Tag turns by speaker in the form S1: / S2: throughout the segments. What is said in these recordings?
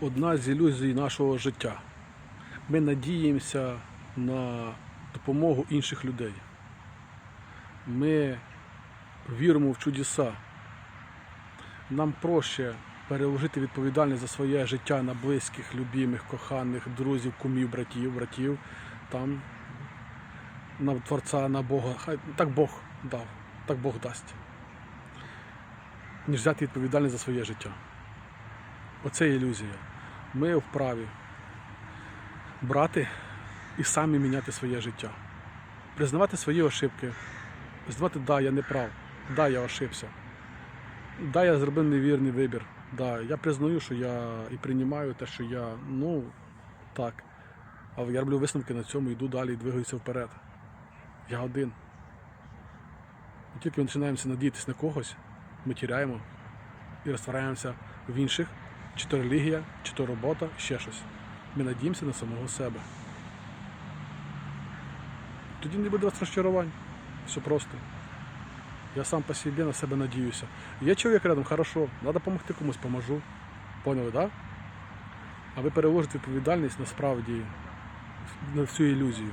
S1: одна з ілюзій нашого життя. Ми надіємося на допомогу інших людей. Ми віримо в чудеса. Нам проще переложити відповідальність за своє життя на близьких, любимих, коханих, друзів, кумів, братів, братів, там, на Творця, на Бога. Хай так Бог дав, так Бог дасть. Ніж взяти відповідальність за своє життя. Оце ілюзія. Ми вправі брати і самі міняти своє життя. Признавати свої ошибки. Признавати, да, я не прав, да, я ошибся. Да, я зробив невірний вибір. Да, я признаю, що я і приймаю те, що я, ну, так. Але я роблю висновки на цьому, йду далі і двигаюся вперед. Я один. І тільки ми починаємося надіятися на когось, ми тіряємо і розтвораємося в інших, чи то релігія, чи то робота, ще щось. Ми надіємося на самого себе. Тоді не буде вас розчарувань. Все просто. Я сам по себе на себе надіюся. Є чоловік рядом, хорошо, треба допомогти комусь, поможу. Поняли, так? Да? А ви переложите відповідальність насправді на всю ілюзію.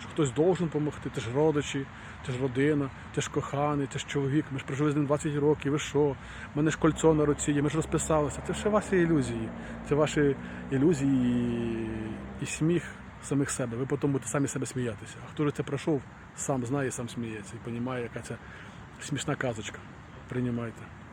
S1: Що хтось должен допомогти, це ж родичі, це ж родина, це ж коханий, це ж чоловік. Ми ж прожили з ним 20 років, ви що? У мене ж кольцо на руці, є, ми ж розписалися. Це все ваші ілюзії. Це ваші ілюзії і сміх самих себе. Ви потім будете самі себе сміятися. А хто ж це пройшов, сам знає, сам сміється і розуміє, яка це смішна казочка. Приймайте.